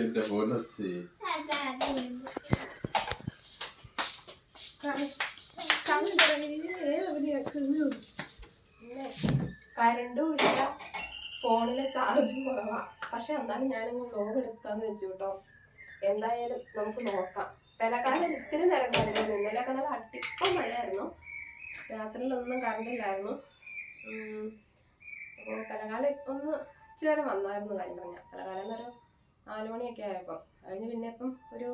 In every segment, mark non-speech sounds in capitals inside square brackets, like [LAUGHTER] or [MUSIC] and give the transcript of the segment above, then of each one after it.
എന്റെ പൊന്നച്ചി കരണ്ടും ഇല്ല ഫോണിലെ ചാർജും കുറവാ. പക്ഷെ എന്നാലും ഞാനങ്ങ് വ്ലോഗ് എടുക്കാന്ന് വെച്ചു കേട്ടോ എന്തായാലും നമുക്ക് നോക്കാം. വിലക്കാലം ഇത്തിരി നേരം കണ്ടിരുന്നു ഇന്നലെയൊക്കെ നല്ല അട്ടിപ്പം മഴയായിരുന്നു. രാത്രിയിലൊന്നും കറണ്ടില്ലായിരുന്നു. അപ്പോൾ കലകാലം ഒന്ന് ഇച്ചിരി വന്നായിരുന്നു കാര്യം പറഞ്ഞാൽ കലകാലം ഒരു നാല് മണിയൊക്കെ ആയപ്പോൾ കഴിഞ്ഞ് പിന്നെ ഇപ്പം ഒരു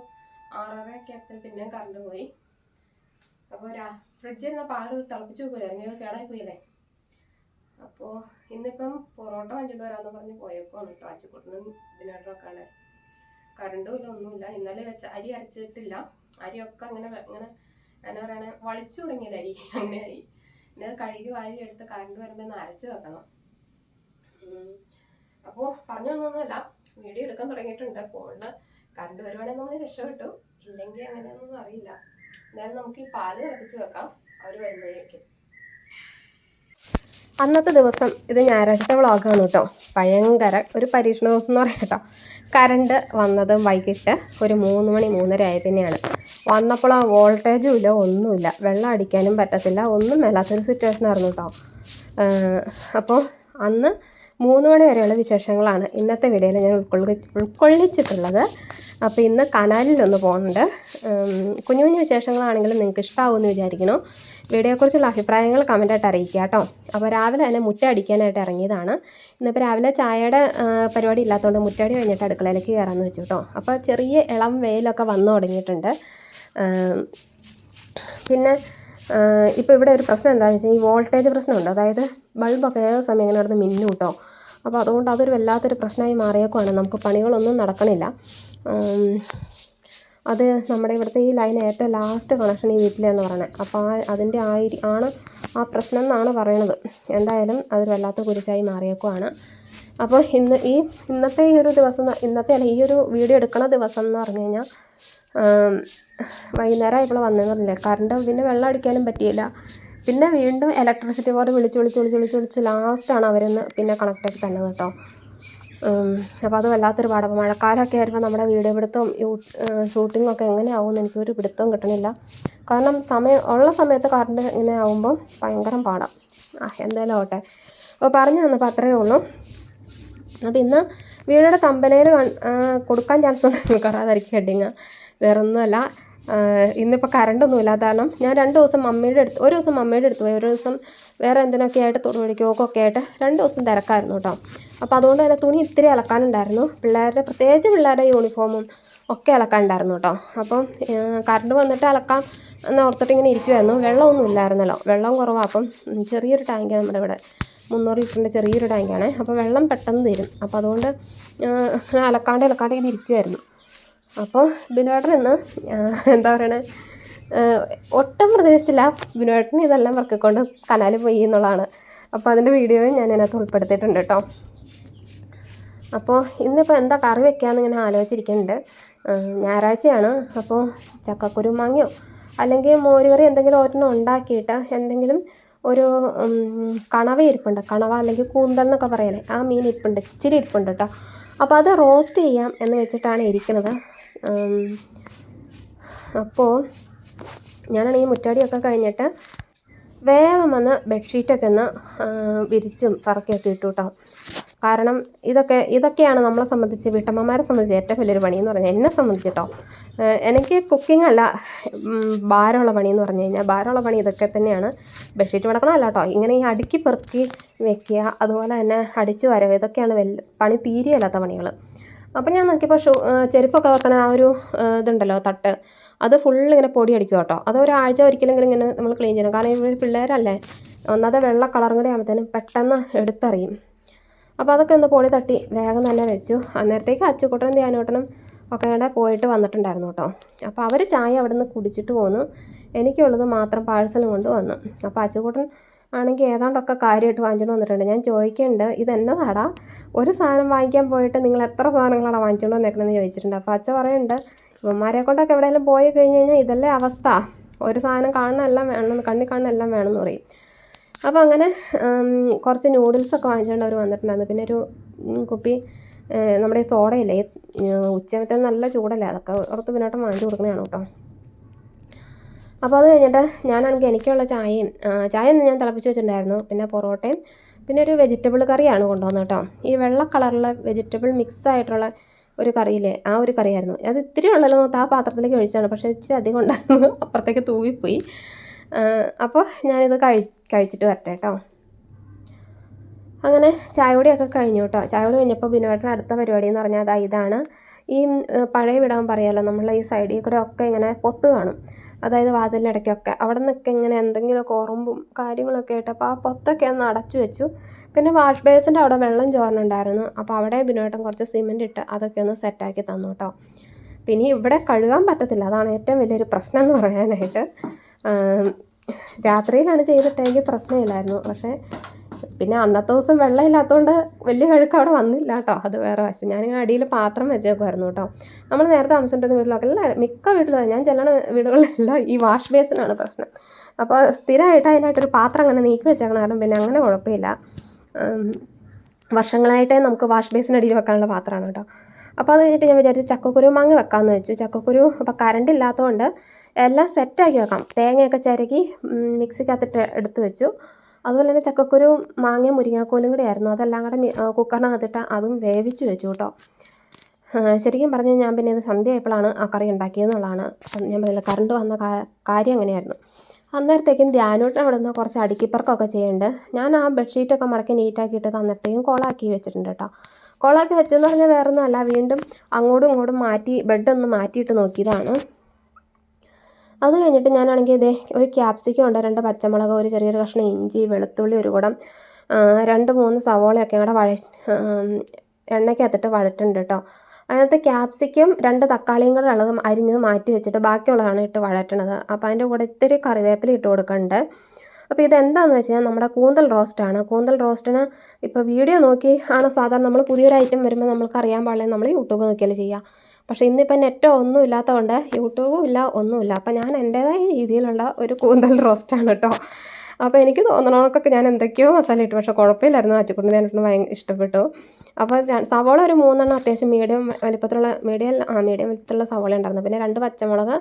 ആറര ഒക്കെ ആയപ്പോൾ പിന്നെയും കറണ്ട് പോയി. അപ്പോൾ രാ ഫ്രിഡ്ജിൽ നിന്ന് പാൽ തിളപ്പിച്ച് വെക്കുമായിരുന്നു കേടായി പോയില്ലേ? അപ്പോൾ ഇന്നിപ്പം പൊറോട്ട വാങ്ങിച്ചിട്ട് വരാമെന്ന് പറഞ്ഞ് പോയേക്കാണ് കേട്ടോ അച്ചുക്കുട്ടനും ഇതിനായിട്ടൊക്കെ ആണ് കറണ്ടും ഇല്ല ഒന്നുമില്ല. ഇന്നലെ വെച്ച അരി അരച്ചിട്ടില്ല. അരിയൊക്കെ അങ്ങനെ അങ്ങനെ ഇങ്ങനെ എന്നാ പറയണേ വളിച്ചു തുടങ്ങിയില്ല അരി? [LAUGHS] അങ്ങനെയായി പിന്നെ കഴുകി വാരി എടുത്ത് കറണ്ട് വരുമ്പോൾ ഒന്ന് അരച്ചു വെക്കണം. അപ്പോൾ പറഞ്ഞു വന്നൊന്നുമല്ല വീഡിയോ എടുക്കാൻ തുടങ്ങിയിട്ടുണ്ട്. ഫോണിൽ കറണ്ട് വരുവാണെങ്കിൽ നമ്മൾ രക്ഷപ്പെട്ടു. ഇല്ലെങ്കിൽ അങ്ങനെയൊന്നും അറിയില്ല. എന്തായാലും നമുക്ക് ഈ പാൽ തിളപ്പിച്ച് വെക്കാം. അവർ വരുമ്പോഴേക്കും. അന്നത്തെ ദിവസം ഇത് ഞായറാഴ്ചത്തെ വ്ളോഗാണ് കേട്ടോ. ഭയങ്കര ഒരു പരീക്ഷണ ദിവസം എന്ന് പറയാം കേട്ടോ. കറണ്ട് വന്നത് വൈകിട്ട് ഒരു മൂന്ന് മണി മൂന്നര ആയ പിന്നെയാണ്. വന്നപ്പോൾ ആ വോൾട്ടേജും ഇല്ല ഒന്നുമില്ല. വെള്ളം അടിക്കാനും പറ്റത്തില്ല. ഒന്നും മേലാത്തൊരു സിറ്റുവേഷൻ ആയിരുന്നു കേട്ടോ. അപ്പോൾ അന്ന് മൂന്ന് മണി വരെയുള്ള വിശേഷങ്ങളാണ് ഇന്നത്തെ വീഡിയോയിൽ ഞാൻ ഉൾക്കൊള്ളി ഉൾക്കൊള്ളിച്ചിട്ടുള്ളത്. അപ്പോൾ ഇന്ന് കനാലിലൊന്ന് പോകുന്നുണ്ട്. കുഞ്ഞു കുഞ്ഞു വിശേഷങ്ങളാണെങ്കിലും നിങ്ങൾക്ക് ഇഷ്ടമാവുമെന്ന് വിചാരിക്കുന്നു. വീഡിയോയെക്കുറിച്ചുള്ള അഭിപ്രായങ്ങൾ കമന്റായിട്ട് അറിയിക്കുക കേട്ടോ. അപ്പോൾ രാവിലെ തന്നെ മുറ്റ അടിക്കാനായിട്ട് ഇറങ്ങിയതാണ്. ഇന്നിപ്പോൾ രാവിലെ ചായയുടെ പരിപാടി ഇല്ലാത്തതുകൊണ്ട് മുറ്റടി കഴിഞ്ഞിട്ട് അടുക്കളയിലേക്ക് കയറാമെന്ന് വെച്ചു കേട്ടോ. അപ്പോൾ ചെറിയ ഇളം വെയിലൊക്കെ വന്നു തുടങ്ങിയിട്ടുണ്ട്. പിന്നെ ഇപ്പോൾ ഇവിടെ ഒരു പ്രശ്നം എന്താണെന്ന് വെച്ചാൽ ഈ വോൾട്ടേജ് പ്രശ്നമുണ്ട്. അതായത് ബൾബൊക്കെ ഏത് സമയം ഇങ്ങനെ നടന്ന് മിന്നും കേട്ടോ. അപ്പോൾ അതുകൊണ്ട് അതൊരു വല്ലാത്തൊരു പ്രശ്നമായി മാറിയേക്കുവാണ്. നമുക്ക് പണികളൊന്നും നടക്കണില്ല. അത് നമ്മുടെ ഇവിടുത്തെ ഈ ലൈൻ ഏറ്റവും ലാസ്റ്റ് കണക്ഷൻ ഈ വീട്ടിലെന്ന് പറയണത് അപ്പോൾ ആ അതിന്റെ ആയിരി ആണ് ആ പ്രശ്നം എന്നാണ് പറയണത്. എന്തായാലും അതൊരു വല്ലാത്ത കുരിശായി മാറിയേക്കുവാണ്. അപ്പോൾ ഇന്ന് ഈ ഇന്നത്തെ ഈ ഒരു ദിവസം ഇന്നത്തെ അല്ല ഈ ഒരു വീഡിയോ എടുക്കണ ദിവസം എന്ന് പറഞ്ഞു കഴിഞ്ഞാൽ വൈകുന്നേരം ആയപ്പോൾ വന്നതെന്ന് പറഞ്ഞില്ലേ? കറണ്ട് പിന്നെ വെള്ളം അടിക്കാനും പറ്റിയില്ല. പിന്നെ വീണ്ടും ഇലക്ട്രിസിറ്റി ബോർഡ് വിളിച്ച് വിളിച്ച് വിളിച്ച് വിളിച്ച് വിളിച്ച് ലാസ്റ്റാണ് അവരൊന്ന് പിന്നെ കണക്റ്റാക്കി തന്നത് കേട്ടോ. അപ്പോൾ അത് വല്ലാത്തൊരു അപ്പോൾ മഴക്കാലമൊക്കെ ആയിരുമ്പോൾ നമ്മുടെ വീഡിയോ പിടുത്തവും ഷൂട്ടിങ്ങും ഒക്കെ എങ്ങനെയാവും എനിക്കൊരു പിടുത്തവും കിട്ടണില്ല. കാരണം സമയം ഉള്ള സമയത്ത് കറണ്ട് ഇങ്ങനെ ആവുമ്പം ഭയങ്കര പാടാം. ആ എന്തായാലും ആവട്ടെ. അപ്പോൾ പറഞ്ഞു തന്നപ്പോൾ അത്രയേ ഉള്ളൂ. അപ്പോൾ ഇന്ന് വീടിന്റെ തമ്പനയിൽ കൊടുക്കാൻ ചാൻസ് ഉണ്ട് നിൽക്കാറാതായിരിക്കും ഹെഡിങ് വേറെ ഒന്നുമല്ല ഇന്നിപ്പോൾ കറണ്ടൊന്നും ഇല്ല കാരണം ഞാൻ രണ്ട് ദിവസം മമ്മിയുടെ അടുത്ത് ഒരു ദിവസം മമ്മിയുടെ അടുത്ത് പോയി ഒരു ദിവസം വേറെ എന്തിനൊക്കെ ആയിട്ട് ഒക്കെ ആയിട്ട് രണ്ട് ദിവസം തിരക്കായിരുന്നു കേട്ടോ. അപ്പോൾ അതുകൊണ്ട് തന്നെ തുണി ഇത്തിരി അലക്കാനുണ്ടായിരുന്നു. പിള്ളേരുടെ പ്രത്യേകിച്ച് പിള്ളേരുടെ യൂണിഫോമും ഒക്കെ അലക്കാനുണ്ടായിരുന്നു കേട്ടോ. അപ്പം കറണ്ട് വന്നിട്ട് അലക്കാം എന്ന് ഓർത്തിട്ട് ഇങ്ങനെ ഇരിക്കുമായിരുന്നു വെള്ളമൊന്നും ഇല്ലായിരുന്നല്ലോ. വെള്ളം കുറവാണ് അപ്പം ചെറിയൊരു ടാങ്ക് നമ്മുടെ ഇവിടെ മുന്നൂറ് ലിറ്ററിന്റെ ചെറിയൊരു ടാങ്കാണ് അപ്പോൾ വെള്ളം പെട്ടെന്ന് തരും. അപ്പോൾ അതുകൊണ്ട് അലക്കാണ്ട് അലക്കാണ്ട് ഇങ്ങനെ ഇരിക്കുമായിരുന്നു അപ്പോൾ ബിനോട്ടൻ എന്ന് എന്താ പറയണേ? ഒട്ടും പ്രതീക്ഷിച്ചില്ല ബിനോട്ടൻ ഇതെല്ലാം വർക്കിക്കൊണ്ട് കനാലിൽ പോയി എന്നുള്ളതാണ്. അപ്പോൾ അതിന്റെ വീഡിയോയും ഞാൻ അതിനകത്ത് ഉൾപ്പെടുത്തിയിട്ടുണ്ട് കേട്ടോ. അപ്പോൾ ഇന്നിപ്പോൾ എന്താ കറി വെക്കാമെന്ന് ഇങ്ങനെ ആലോചിച്ചിരിക്കുന്നുണ്ട്. ഞായറാഴ്ചയാണ് അപ്പോൾ ചക്കക്കുരു മാങ്ങയോ അല്ലെങ്കിൽ മോരുകറി എന്തെങ്കിലും ഒരെണ്ണം ഉണ്ടാക്കിയിട്ട് എന്തെങ്കിലും ഒരു കണവ ഇരിപ്പുണ്ട്. കണവ അല്ലെങ്കിൽ കൂന്തൽ എന്നൊക്കെ പറയലേ ആ മീൻ ഇരിപ്പുണ്ട് ഇച്ചിരി ഇരിപ്പുണ്ട് കേട്ടോ. അപ്പോൾ അത് റോസ്റ്റ് ചെയ്യാം എന്ന് വെച്ചിട്ടാണ് ഇരിക്കുന്നത്. അപ്പോൾ ഞാനാണെങ്കിൽ മുറ്റാടിയൊക്കെ കഴിഞ്ഞിട്ട് വേഗം വന്ന് ബെഡ്ഷീറ്റൊക്കെ ഒന്ന് വിരിച്ചും പറക്കിയൊക്കെ ഇട്ടു കേട്ടോ കാരണം ഇതൊക്കെ ഇതൊക്കെയാണ് നമ്മളെ സംബന്ധിച്ച് വീട്ടമ്മമാരെ സംബന്ധിച്ച് ഏറ്റവും വലിയൊരു പണി എന്ന് പറഞ്ഞാൽ എന്നെ സംബന്ധിച്ച് കേട്ടോ എനിക്ക് കുക്കിംഗ് അല്ല ഭാരമുള്ള പണി എന്ന് പറഞ്ഞു കഴിഞ്ഞാൽ ഭാരമുള്ള പണി ഇതൊക്കെ തന്നെയാണ്. ബെഡ്ഷീറ്റ് മടക്കണമല്ല കേട്ടോ ഇങ്ങനെ ഈ അടുക്കി പെറുക്കി വെക്കുക അതുപോലെ തന്നെ അടിച്ചു വരവ് ഇതൊക്കെയാണ് വലിയ പണി തീരെയല്ലാത്ത പണികൾ അപ്പം ഞാൻ നോക്കിയപ്പോൾ ഷൂ ചെരുപ്പൊക്കെ വെക്കണ ആ ഒരു ഇതുണ്ടല്ലോ തട്ട്. അത് ഫുള്ള് ഇങ്ങനെ പൊടി അടിക്കും കേട്ടോ. അത് ഒരാഴ്ച ഒരിക്കലെങ്കിലും ഇങ്ങനെ നമ്മൾ ക്ലീൻ ചെയ്യണം. കാരണം ഇവർ പിള്ളേരല്ലേ. ഒന്നാമത്തെ വെള്ള കളറും കൂടെ ആകുമ്പോഴത്തേനും പെട്ടെന്ന് എടുത്തറിയും. അപ്പോൾ അതൊക്കെ ഒന്ന് പൊടി തട്ടി വേഗം തന്നെ വെച്ചു. അന്നേരത്തേക്ക് അച്ചുകൂട്ടനും ധ്യാനോട്ടനും ഒക്കെ കൂടെ പോയിട്ട് വന്നിട്ടുണ്ടായിരുന്നു കേട്ടോ. അപ്പോൾ അവർ ചായ അവിടെ നിന്ന് കുടിച്ചിട്ട് പോന്നു. എനിക്കുള്ളത് മാത്രം പാഴ്സലും കൊണ്ട് വന്നു. അപ്പോൾ അച്ചുകൂട്ടൻ ആണെങ്കിൽ ഏതാണ്ടൊക്കെ കാര്യമായിട്ട് വാങ്ങിച്ചു വന്നിട്ടുണ്ട്. ഞാൻ ചോദിക്കുന്നുണ്ട് ഇതെന്നതാടാ? ഒരു സാധനം വാങ്ങിക്കാൻ പോയിട്ട് നിങ്ങൾ എത്ര സാധനങ്ങളാണ് വാങ്ങിച്ചുകൊണ്ട് വന്നേക്കണമെന്ന് ചോദിച്ചിട്ടുണ്ട്. അപ്പോൾ അച്ഛ പറയുന്നുണ്ട് ഇവന്മാരെ കൊണ്ടൊക്കെ എവിടെയെങ്കിലും പോയി കഴിഞ്ഞ് കഴിഞ്ഞാൽ ഇതല്ലേ അവസ്ഥ. ഒരു സാധനം കാണുന്ന എല്ലാം വേണം കണ്ണി കാണുന്ന വേണമെന്ന് പറയും. അപ്പോൾ അങ്ങനെ കുറച്ച് നൂഡിൽസൊക്കെ വാങ്ങിച്ചുകൊണ്ട് അവർ വന്നിട്ടുണ്ടായിരുന്നു. പിന്നെ ഒരു കുപ്പി നമ്മുടെ ഈ സോഡയില്ലേ ഉച്ചമത്തെ നല്ല ചൂടല്ലേ അതൊക്കെ ഓർത്ത് പിന്നോട്ടം വാങ്ങിച്ചു കൊടുക്കണതാണ് കേട്ടോ. അപ്പോൾ അത് കഴിഞ്ഞിട്ട് ഞാനാണെങ്കിൽ എനിക്കുള്ള ചായയും ചായ ഒന്ന് ഞാൻ തിളപ്പിച്ച് വെച്ചിട്ടുണ്ടായിരുന്നു. പിന്നെ പൊറോട്ടയും പിന്നെ ഒരു വെജിറ്റബിൾ കറിയാണ് കൊണ്ടുവന്നത് കേട്ടോ. ഈ വെള്ള കളറുള്ള വെജിറ്റബിൾ മിക്സ് ആയിട്ടുള്ള ഒരു കറിയില്ലേ ആ ഒരു കറിയായിരുന്നു. അത് ഇത്തിരി ഉള്ളല്ലോ ആ പാത്രത്തിലേക്ക് ഒഴിച്ചാണ് പക്ഷേ ഇച്ചിരി അധികം ഉണ്ടായിരുന്നു. [LAUGHS] അപ്പുറത്തേക്ക് തൂവിപ്പോയി. അപ്പോൾ ഞാനിത് കഴി കഴിച്ചിട്ട് വരട്ടെ കേട്ടോ. അങ്ങനെ ചായയോടെയൊക്കെ കഴിഞ്ഞു കേട്ടോ. ചായയോട് കഴിഞ്ഞപ്പോൾ ബിനോട്ടിന് അടുത്ത പരിപാടി എന്ന് പറഞ്ഞാൽ അതാ ഇതാണ്. ഈ പഴയ വിടാൻ പറയാമല്ലോ നമ്മൾ ഈ സൈഡിൽ കൂടെ ഒക്കെ ഇങ്ങനെ പൊത്ത് കാണും. അതായത് വാതിലിനിടയ്ക്കൊക്കെ അവിടെ നിന്നൊക്കെ ഇങ്ങനെ എന്തെങ്കിലുമൊക്കെ ഉറമ്പും കാര്യങ്ങളൊക്കെ ആയിട്ട് അപ്പോൾ ആ പൊത്തൊക്കെ ഒന്ന് അടച്ചു വെച്ചു. പിന്നെ വാഷ് ബേസിന്റെ അവിടെ വെള്ളം ചോർന്നുണ്ടായിരുന്നു അപ്പോൾ അവിടെ ബിനോട്ടൻ കുറച്ച് സിമെന്റ് ഇട്ട് അതൊക്കെ ഒന്ന് സെറ്റാക്കി തന്നു കേട്ടോ. പിന്നെ ഇവിടെ കഴുകാൻ പറ്റത്തില്ല. അതാണ് ഏറ്റവും വലിയൊരു പ്രശ്നം എന്ന് പറയാനായിട്ട്. രാത്രിയിലാണ് ചെയ്തിട്ടെങ്കിൽ പ്രശ്നമില്ലായിരുന്നു. പക്ഷേ പിന്നെ അന്നത്തെ ദിവസം വെള്ളം ഇല്ലാത്തതുകൊണ്ട് വലിയ കഴുക്ക് അവിടെ വന്നില്ല കേട്ടോ അത് വേറെ വശം. ഞാനിങ്ങനെ അടിയിൽ പാത്രം വെച്ചേക്കുമായിരുന്നു കേട്ടോ. നമ്മൾ നേരത്തെ താമസിച്ചിരുന്ന വീട്ടിലൊക്കെ എല്ലാ മിക്ക വീട്ടിലും ഞാൻ ചെല്ലണ വീടുകളിലെല്ലാം ഈ വാഷ് ബേസിനാണ് പ്രശ്നം. അപ്പോൾ സ്ഥിരമായിട്ട് അതിനായിട്ടൊരു പാത്രം അങ്ങനെ നീക്കി വെച്ചേക്കണം കാരണം പിന്നെ അങ്ങനെ കുഴപ്പമില്ല. വർഷങ്ങളായിട്ടേ നമുക്ക് വാഷ് ബേസിനടിയിൽ വെക്കാനുള്ള പാത്രമാണ് കേട്ടോ. അപ്പോൾ അത് കഴിഞ്ഞിട്ട് ഞാൻ വിചാരിച്ചു ചക്കക്കുരു മാങ്ങ വെക്കാമെന്ന് വെച്ചു. ചക്കക്കുരു അപ്പോൾ കറണ്ട് ഇല്ലാത്തതുകൊണ്ട് എല്ലാം സെറ്റാക്കി വെക്കാം തേങ്ങയൊക്കെ ചിരകി മിക്സിക്കകത്തിട്ട് എടുത്ത് വെച്ചു. അതുപോലെ തന്നെ ചക്കക്കുരു മാങ്ങ മുരിങ്ങാക്കോലും കൂടി ആയിരുന്നു. അതെല്ലാം കൂടെ കുക്കറിനകത്തിട്ട് അതും വേവിച്ച് വെച്ചു കേട്ടോ. ശരിക്കും പറഞ്ഞാൽ ഞാൻ പിന്നെ ഇത് സന്ധ്യ ആയപ്പോഴാണ് ആ കറി ഉണ്ടാക്കിയതെന്നുള്ളതാണ്. ഞാൻ പറഞ്ഞില്ല കറണ്ട് വന്ന കാര്യം അങ്ങനെയായിരുന്നു. അന്നേരത്തേക്കും ധ്യാനോട്ടം അവിടെ നിന്ന് കുറച്ച് അടുക്കിപ്പറക്കൊക്കെ ചെയ്യുന്നുണ്ട്. ഞാൻ ആ ബെഡ്ഷീറ്റൊക്കെ മടക്കി നീറ്റാക്കിയിട്ട് അന്നേരത്തേക്കും കോളാക്കി വെച്ചിട്ടുണ്ട് കേട്ടോ. കോളാക്കി വെച്ചെന്ന് പറഞ്ഞാൽ വേറെ ഒന്നുമല്ല വീണ്ടും അങ്ങോട്ടും ഇങ്ങോട്ടും മാറ്റി ബെഡൊന്ന് മാറ്റിയിട്ട് നോക്കിയതാണ്. അത് കഴിഞ്ഞിട്ട് ഞാനാണെങ്കിൽ ഇതേ ഒരു ക്യാപ്സിക്കം ഉണ്ട് രണ്ട് പച്ചമുളക് ഒരു ചെറിയൊരു കഷ്ണം ഇഞ്ചി വെളുത്തുള്ളി ഒരു കുടം രണ്ട് മൂന്ന് സവോളയൊക്കെ കൂടെ വഴ എണ്ണയ്ക്കകത്തിട്ട് വഴറ്റുണ്ട് കേട്ടോ. അതിനകത്ത് ക്യാപ്സിക്കം രണ്ട് തക്കാളിയും കൂടെ ഉള്ളത് അരിഞ്ഞത് മാറ്റി വെച്ചിട്ട് ബാക്കിയുള്ളതാണ് ഇട്ട് വഴറ്റണത്. അപ്പോൾ അതിന്റെ കൂടെ ഇത്തിരി കറിവേപ്പില ഇട്ട് കൊടുക്കുന്നുണ്ട് അപ്പോൾ ഇതെന്താണെന്ന് വെച്ച് കഴിഞ്ഞാൽ നമ്മുടെ കൂന്തൽ റോസ്റ്റാണ് കൂന്തൽ റോസ്റ്റിന് ഇപ്പോൾ വീഡിയോ നോക്കി ആണ് സാധാരണ നമ്മൾ പുതിയൊരു ഐറ്റം വരുമ്പോൾ നമ്മൾക്ക് അറിയാൻ പാടില്ല. നമ്മൾ യൂട്യൂബ് നോക്കിയാൽ ചെയ്യുക. പക്ഷേ ഇന്നിപ്പോൾ നെറ്റോ ഒന്നും ഇല്ലാത്തതുകൊണ്ട് യൂട്യൂബും ഇല്ല ഒന്നുമില്ല. അപ്പോൾ ഞാൻ എന്റേതായ രീതിയിലുള്ള ഒരു കൂന്തൽ റോസ്റ്റാണ് കേട്ടോ. അപ്പോൾ എനിക്ക് തോന്നണക്കൊക്കെ ഞാൻ എന്തൊക്കെയോ മസാല ഇട്ടു. പക്ഷേ കുഴപ്പമില്ലായിരുന്നു. ഞാൻ ഭയങ്കര ഇഷ്ടപ്പെട്ടു. അപ്പോൾ സവോള ഒരു മൂന്നെണ്ണം അത്യാവശ്യം മീഡിയം വലിപ്പത്തിലുള്ള മീഡിയം ആ മീഡിയം വലിപ്പത്തിലുള്ള സവോള ഉണ്ടായിരുന്നു. പിന്നെ രണ്ട് പച്ചമുളക്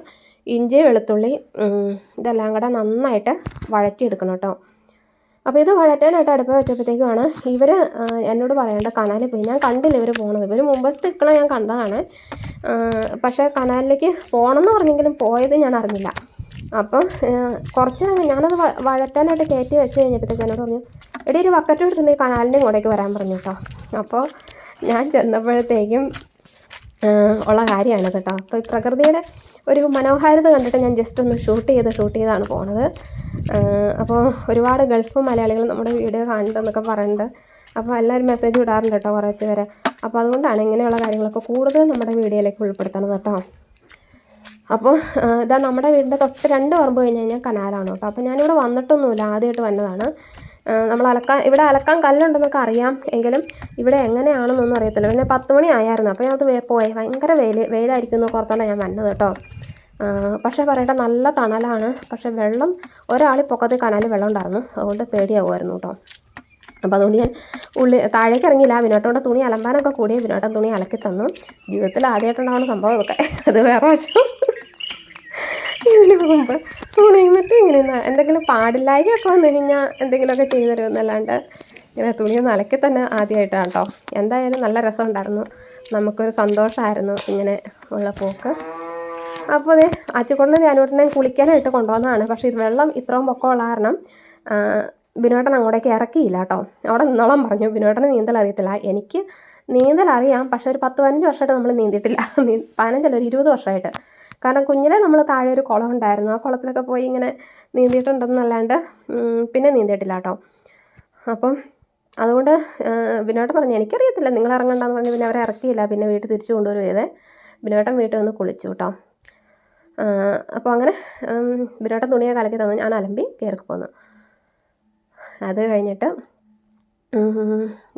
ഇഞ്ചി വെളുത്തുള്ളി ഇതെല്ലാം കൂടെ നന്നായിട്ട് വഴറ്റിയെടുക്കണം കേട്ടോ. അപ്പോൾ ഇത് വഴറ്റാനായിട്ട് അടുപ്പ് വെച്ചപ്പോഴത്തേക്കുമാണ് ഇവർ എന്നോട് പറയേണ്ട കനാലിൽ പോയി. ഞാൻ കണ്ടില്ല ഇവർ പോകുന്നത് ഇവർ മുമ്പ് നിൽക്കണ ഞാൻ കണ്ടതാണ്. പക്ഷേ കനാലിലേക്ക് പോകണമെന്ന് പറഞ്ഞെങ്കിലും പോയത് ഞാൻ അറിഞ്ഞില്ല. അപ്പം കുറച്ച് നേരം ഞാനത് വഴറ്റാനായിട്ട് കയറ്റി വെച്ച് കഴിഞ്ഞപ്പോഴത്തേക്ക് എന്നോട് പറഞ്ഞു എടി ഒരു ബക്കറ്റ് എടുത്തിട്ടുണ്ടെങ്കിൽ കനാലിന്റെ കൂടേക്ക് വരാൻ പറഞ്ഞു കേട്ടോ അപ്പോൾ ഞാൻ ചെന്നപ്പോഴത്തേക്കും ഉള്ള കാര്യമാണ് കേട്ടോ അപ്പോൾ ഈ പ്രകൃതിയുടെ ഒരു മനോഹാരിത കണ്ടിട്ട് ഞാൻ ജസ്റ്റ് ഒന്ന് ഷൂട്ട് ചെയ്ത് ഷൂട്ട് ചെയ്താണ് പോണത്. അപ്പോൾ ഒരുപാട് ഗൾഫ് മലയാളികൾ നമ്മുടെ വീഡിയോ കാണുന്നുണ്ടെന്നൊക്കെ പറയുന്നുണ്ട്. അപ്പോൾ എല്ലാവരും മെസ്സേജ് വിടാറുണ്ട് കേട്ടോ കുറച്ച് പേരെ. അപ്പോൾ അതുകൊണ്ടാണ് ഇങ്ങനെയുള്ള കാര്യങ്ങളൊക്കെ കൂടുതൽ നമ്മുടെ വീഡിയോയിലേക്ക് ഉൾപ്പെടുത്തണത് കേട്ടോ. അപ്പോൾ ഇതാ നമ്മുടെ വീടിന്റെ തൊട്ട് രണ്ട് പറമ്പ് കഴിഞ്ഞ് കഴിഞ്ഞാൽ കനാലാണ് കേട്ടോ. അപ്പോൾ ഞാനിവിടെ വന്നിട്ടൊന്നുമില്ല ആദ്യമായിട്ട് വന്നതാണ്. നമ്മൾ അലക്കാൻ ഇവിടെ അലക്കാൻ കല്ലുണ്ടെന്നൊക്കെ അറിയാം എങ്കിലും ഇവിടെ എങ്ങനെയാണെന്നൊന്നും അറിയത്തില്ല. പിന്നെ പത്ത് മണി ആയായിരുന്നു അപ്പോൾ ഞാനത് പോയി. ഭയങ്കര വെയിൽ വെയിലായിരിക്കും എന്ന് ഓർത്താണ് ഞാൻ വന്നത് കേട്ടോ. പക്ഷേ പറയട്ടെ നല്ല തണലാണ്. പക്ഷേ വെള്ളം ഒരാളി പൊക്കത്തിൽ കനാലിൽ വെള്ളം ഉണ്ടായിരുന്നു. അതുകൊണ്ട് പേടിയാകുമായിരുന്നു കേട്ടോ. അപ്പോൾ അതുകൊണ്ട് ഞാൻ ഉള്ളി താഴേക്ക് ഇറങ്ങിയില്ല. വിനോട്ടോടെ തുണി അലമ്പാനൊക്കെ കൂടിയ വിനോട്ടൻ തുണി അലക്കി തന്നു. ജീവിതത്തിൽ ആദ്യമായിട്ടുണ്ടാവുന്ന സംഭവം ഇതൊക്കെ. അത് വേറെ വശം. ഇതിന് മുമ്പ് തുണി എന്നിട്ട് ഇങ്ങനെ എന്തെങ്കിലും പാടില്ലായ്കയൊക്കെ വന്നു കഴിഞ്ഞാൽ എന്തെങ്കിലുമൊക്കെ ചെയ്തു തരുമെന്നല്ലാണ്ട് ഇങ്ങനെ തുണിയൊന്നും അലക്കി തന്നെ ആദ്യമായിട്ടാണ് കേട്ടോ. എന്തായാലും നല്ല രസമുണ്ടായിരുന്നു. നമുക്കൊരു സന്തോഷമായിരുന്നു ഇങ്ങനെ ഉള്ള പോക്ക്. അപ്പോൾ അതെ അച്ചുകൊണ്ടിന് ഞാനോട്ടിനെ കുളിക്കാനായിട്ട് കൊണ്ടുവന്നതാണ്. പക്ഷേ ഇത് വെള്ളം ഇത്രയും പൊക്കമുള്ള കാരണം ബിനോട്ടൻ അങ്ങോട്ടേക്ക് ഇറക്കിയില്ല കേട്ടോ അവിടെ നിന്നോളം പറഞ്ഞു ബിനോട്ടന് നീന്തൽ അറിയത്തില്ല. എനിക്ക് നീന്തൽ അറിയാം പക്ഷേ ഒരു പത്ത് പതിനഞ്ച് വർഷമായിട്ട് നമ്മൾ നീന്തിയിട്ടില്ല. [LAUGHS] പതിനഞ്ചല്ല ഒരു ഇരുപത് വർഷമായിട്ട്. കാരണം കുഞ്ഞിലെ നമ്മൾ താഴെ ഒരു കുളം ഉണ്ടായിരുന്നു. ആ കുളത്തിലൊക്കെ പോയി ഇങ്ങനെ നീന്തിയിട്ടുണ്ടെന്നല്ലാണ്ട് പിന്നെ നീന്തിയിട്ടില്ല കേട്ടോ അപ്പം അതുകൊണ്ട് ബിനോട്ടൻ പറഞ്ഞു എനിക്കറിയത്തില്ല നിങ്ങൾ ഇറങ്ങണ്ടെന്ന് പറഞ്ഞ് പിന്നെ അവരെ ഇറക്കിയില്ല. പിന്നെ വീട്ടിൽ തിരിച്ചു കൊണ്ടുവരുവേ? ബിനോട്ടൻ വീട്ടിൽ വന്ന് കുളിച്ചു കേട്ടോ. അപ്പോൾ അങ്ങനെ ബിനോട്ടൻ തുണിയെ കലക്കി തന്നു. ഞാൻ അലമ്പി കയറി പോന്നു അത് കഴിഞ്ഞിട്ട്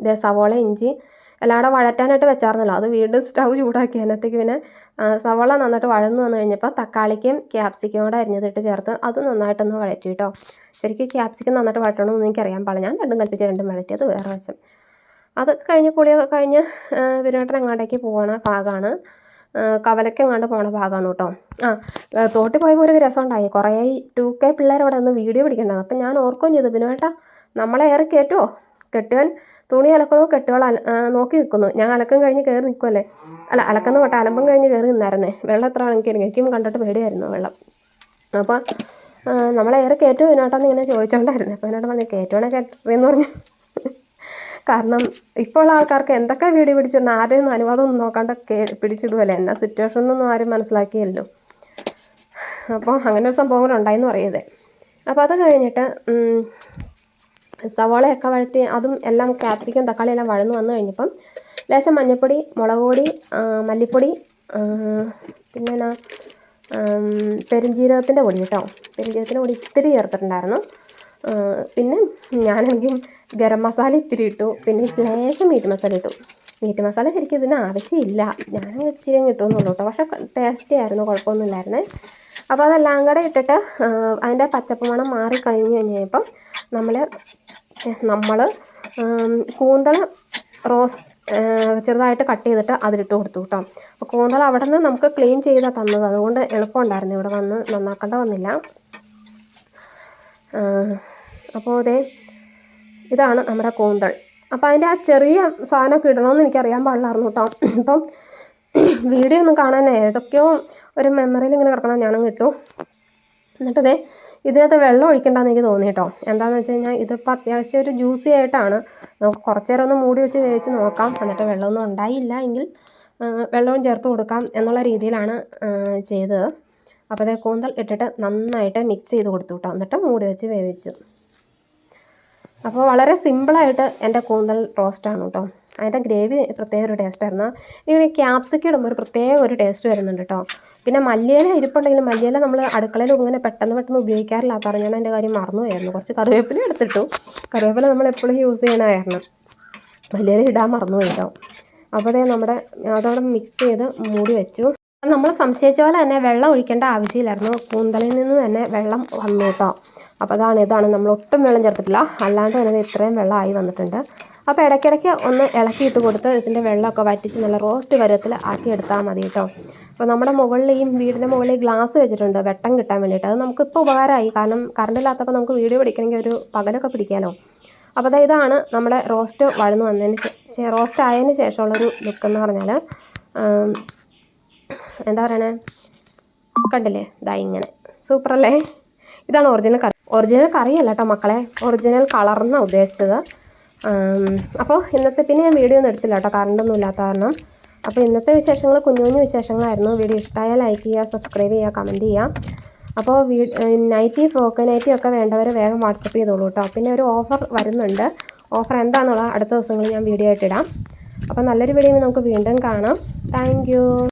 ഇതേ സവോള ഇഞ്ചി എല്ലാം കൂടെ വഴറ്റാനായിട്ട് വെച്ചായിരുന്നല്ലോ അത് വീണ്ടും സ്റ്റൗ ചൂടാക്കി അതിനകത്തേക്ക് പിന്നെ സവോള നന്നായിട്ട് വഴന്ന് വന്നു കഴിഞ്ഞപ്പോൾ തക്കാളിക്കും ക്യാപ്സിക്കും കൂടെ അരിഞ്ഞതിട്ട് ചേർത്ത് അത് നന്നായിട്ടൊന്ന് വഴറ്റി കേട്ടോ ശരിക്കും ക്യാപ്സിക്കം നന്നായിട്ട് വഴറ്റണമെന്ന് എനിക്കറിയാൻ പാടില്ല. ഞാൻ രണ്ടും കൽപ്പിച്ച് രണ്ടും വഴറ്റി. അത് വേറെ വശം. അത് കഴിഞ്ഞ് കുളിയൊക്കെ കഴിഞ്ഞ് വിനോട്ടൻ അങ്ങോട്ടേക്ക് പോകണ ഭാഗമാണ് കവലയ്ക്ക് എങ്ങാണ്ട് പോണ ഭാഗമാണ് കേട്ടോ ആ തോട്ടിൽ പോയപ്പോൾ ഒരു രസം ഉണ്ടായി കുറേ ടു കെ പിള്ളേർ വീഡിയോ പിടിക്കണ്ടായിരുന്നു. അപ്പം ഞാൻ ഓർക്കുകയും ചെയ്തു ബിനുവേട്ടാ നമ്മളെ ഏറെ കയറ്റുമോ കെട്ടുവൻ തുണി അലക്കണോ കെട്ടുകൾ അല നോക്കി നിൽക്കുന്നു ഞാൻ അലക്കം കഴിഞ്ഞ് കയറി നിൽക്കുമല്ലേ അല്ല അലക്കുന്ന തൊട്ട് അലമ്പം കഴിഞ്ഞ് കയറി നിന്നായിരുന്നേ. വെള്ളം എത്ര ആണെങ്കിൽ എനിക്കും കണ്ടിട്ട് പേടിയായിരുന്നു വെള്ളം. അപ്പോൾ നമ്മളെ ഏറെ കയറ്റുമോ വിനോട്ടാന്ന് ഇങ്ങനെ ചോദിച്ചോണ്ടായിരുന്നു. അപ്പോൾ എന്നോട് പറഞ്ഞു കയറ്റുവാണെ കേട്ടറിയെന്ന് പറഞ്ഞു. കാരണം ഇപ്പോൾ ഉള്ള ആൾക്കാർക്ക് എന്തൊക്കെ വീഡിയോ പിടിച്ചിരുന്ന ഒന്നും അനുവാദം ഒന്നും നോക്കാണ്ട് പിടിച്ചിടുമല്ലേ എന്നാ സിറ്റുവേഷൻ ഒന്നും ആരും മനസ്സിലാക്കിയല്ലോ അപ്പോൾ അങ്ങനെ ഒരു സംഭവം കൂടെ ഉണ്ടായെന്ന് പറയുന്നത് അപ്പോൾ അത് കഴിഞ്ഞിട്ട് സവാളയൊക്കെ വഴറ്റി അതും എല്ലാം ക്യാപ്സിക്കം തക്കാളി എല്ലാം വഴന്ന് വന്നു കഴിഞ്ഞപ്പം ലേശം മഞ്ഞൾപ്പൊടി മുളക് പൊടി മല്ലിപ്പൊടി പിന്നെ പെരുംജീരകത്തിന്റെ പൊടി കേട്ടോ. പെരുംജീരകത്തിന്റെ പൊടി ഇത്തിരി ചേർത്തിട്ടുണ്ടായിരുന്നു. പിന്നെ ഞാനാണെങ്കിൽ ഗരം മസാല ഇത്തിരി ഇട്ടു. പിന്നെ ലേശം മീറ്റ് മസാല ഇട്ടു. മീറ്റ് മസാല ശരിക്കും ഇതിന് ആവശ്യമില്ല. ഞാൻ ഇച്ചിരി കിട്ടുമെന്നുള്ളൂ കേട്ടോ. പക്ഷേ ടേസ്റ്റി ആയിരുന്നു കുഴപ്പമൊന്നുമില്ലായിരുന്നേ. അപ്പോൾ അതെല്ലാം കൂടെ ഇട്ടിട്ട് അതിന്റെ പച്ചപ്പ് മണം മാറി കഴിഞ്ഞ് കഴിഞ്ഞപ്പം നമ്മൾ നമ്മൾ കൂന്തൾ റോസ് ചെറുതായിട്ട് കട്ട് ചെയ്തിട്ട് അതിലിട്ട് കൊടുത്തു കേട്ടോ. അപ്പോൾ കൂന്തൾ അവിടെ നിന്ന് നമുക്ക് ക്ലീൻ ചെയ്താൽ തന്നത്. അതുകൊണ്ട് എളുപ്പമുണ്ടായിരുന്നു. ഇവിടെ വന്ന് നന്നാക്കേണ്ട വന്നില്ല. അപ്പോൾ അതെ ഇതാണ് നമ്മുടെ കൂന്തൾ. അപ്പോൾ അതിന്റെ ആ ചെറിയ സാധനമൊക്കെ ഇടണമെന്ന് എനിക്കറിയാൻ പാടില്ലായിരുന്നു കേട്ടോ. ഇപ്പം വീഡിയോ ഒന്നും കാണാൻ ഏതൊക്കെയോ ഒരു മെമ്മറിയിൽ ഇങ്ങനെ കിടക്കണം. ഞാനും ഇട്ടു. എന്നിട്ടതേ ഇതിനകത്ത് വെള്ളം ഒഴിക്കണ്ടെന്ന് എനിക്ക് തോന്നി കേട്ടോ. എന്താണെന്ന് വെച്ച് കഴിഞ്ഞാൽ ഇതിപ്പോൾ അത്യാവശ്യം ഒരു ജ്യൂസി ആയിട്ടാണ്. നമുക്ക് കുറച്ച് നേരം ഒന്ന് മൂടി വെച്ച് വേവിച്ച് നോക്കാം. എന്നിട്ട് വെള്ളമൊന്നും ഉണ്ടായില്ല എങ്കിൽ വെള്ളവും ചേർത്ത് കൊടുക്കാം എന്നുള്ള രീതിയിലാണ് ചെയ്തത്. അപ്പോൾ അതേ കൂന്തൽ ഇട്ടിട്ട് നന്നായിട്ട് മിക്സ് ചെയ്ത് കൊടുത്തു കേട്ടോ. എന്നിട്ട് മൂടി വെച്ച് വേവിച്ചു. അപ്പോൾ വളരെ സിമ്പിളായിട്ട് എന്റെ കൂന്തൽ റോസ്റ്റാണ് കേട്ടോ. അതിന്റെ ഗ്രേവി പ്രത്യേക ഒരു ടേസ്റ്റായിരുന്നു ഇങ്ങനെ ക്യാപ്സിക്കം ഇടുമ്പോൾ ഒരു പ്രത്യേക ഒരു ടേസ്റ്റ് വരുന്നുണ്ട് കേട്ടോ പിന്നെ മല്ലിയില ഇരിപ്പുണ്ടെങ്കിലും മല്ലിയില നമ്മൾ അടുക്കളയിൽ ഇങ്ങനെ പെട്ടെന്ന് പെട്ടെന്ന് ഉപയോഗിക്കാറില്ലാത്ത ഞാൻ എന്റെ കാര്യം മറന്നുപോയായിരുന്നു കുറച്ച് കറിവേപ്പില എടുത്തിട്ടു. കറിവേപ്പില നമ്മൾ എപ്പോഴും യൂസ് ചെയ്യണ കാരണം മല്ലിയില ഇടാൻ മറന്നുപോയി കേട്ടോ അപ്പോൾ അതേ നമ്മുടെ അതവിടെ മിക്സ് ചെയ്ത് മൂടി വെച്ചു. നമ്മൾ സംശയിച്ച പോലെ തന്നെ വെള്ളം ഒഴിക്കേണ്ട ആവശ്യമില്ലായിരുന്നു. കൂന്തലിൽ നിന്ന് തന്നെ വെള്ളം വന്നു കേട്ടോ അപ്പോൾ അതാണ് ഇതാണ് നമ്മൾ ഒട്ടും വെള്ളം ചേർത്തിട്ടില്ല. അല്ലാണ്ട് തന്നെ ഇത് ഇത്രയും വെള്ളമായി വന്നിട്ടുണ്ട്. അപ്പോൾ ഇടയ്ക്കിടയ്ക്ക് ഒന്ന് ഇളക്കി ഇട്ട് കൊടുത്ത് ഇതിന്റെ വെള്ളമൊക്കെ വറ്റിച്ച് നല്ല റോസ്റ്റ് പരുവത്തിൽ ആക്കി എടുത്താൽ മതി കേട്ടോ. അപ്പോൾ നമ്മുടെ മുകളിൽ ഈ വീടിന്റെ മുകളിൽ ഗ്ലാസ് വെച്ചിട്ടുണ്ട് വെട്ടം കിട്ടാൻ വേണ്ടിയിട്ട്. അത് നമുക്കിപ്പോൾ ഉപകാരമായി. കാരണം കറണ്ട് ഇല്ലാത്തപ്പോൾ നമുക്ക് വീഡിയോ പിടിക്കണമെങ്കിൽ ഒരു പകലൊക്കെ പിടിക്കാമല്ലോ അപ്പോൾ അതായത് ഇതാണ് നമ്മുടെ റോസ്റ്റ് വഴന്നു വന്നതിന് റോസ്റ്റ് ആയതിന് ശേഷമുള്ളൊരു ലുക്ക് എന്ന് പറഞ്ഞാൽ എന്താ പറയണേ? കണ്ടില്ലേ? ഇതാ ഇങ്ങനെ. സൂപ്പറല്ലേ? ഇതാണ് ഒറിജിനൽ കറി. ഒറിജിനൽ കറിയല്ല കേട്ടോ മക്കളെ. ഒറിജിനൽ കളർന്നാണ് ഉദ്ദേശിച്ചത്. അപ്പോൾ ഇന്നത്തെ പിന്നെ ഞാൻ വീഡിയോ ഒന്നും എടുത്തില്ല കേട്ടോ കറണ്ടൊന്നും ഇല്ലാത്ത കാരണം. അപ്പോൾ ഇന്നത്തെ വിശേഷങ്ങൾ കുഞ്ഞു കുഞ്ഞു വിശേഷങ്ങളായിരുന്നു. വീഡിയോ ഇഷ്ടമായാൽ ലൈക്ക് ചെയ്യുക സബ്സ്ക്രൈബ് ചെയ്യുക കമന്റ് ചെയ്യുക അപ്പോൾ വീ നൈറ്റി ഫ്രോക്ക് നൈറ്റി ഒക്കെ വേണ്ടവർ വേഗം വാട്സപ്പ് ചെയ്തോളൂ കേട്ടോ പിന്നെ ഒരു ഓഫർ വരുന്നുണ്ട്. ഓഫർ എന്താണെന്നുള്ള അടുത്ത ദിവസങ്ങളിൽ ഞാൻ വീഡിയോ ആയിട്ടിടാം അപ്പോൾ നല്ലൊരു വീഡിയോ നമുക്ക് വീണ്ടും കാണാം. താങ്ക്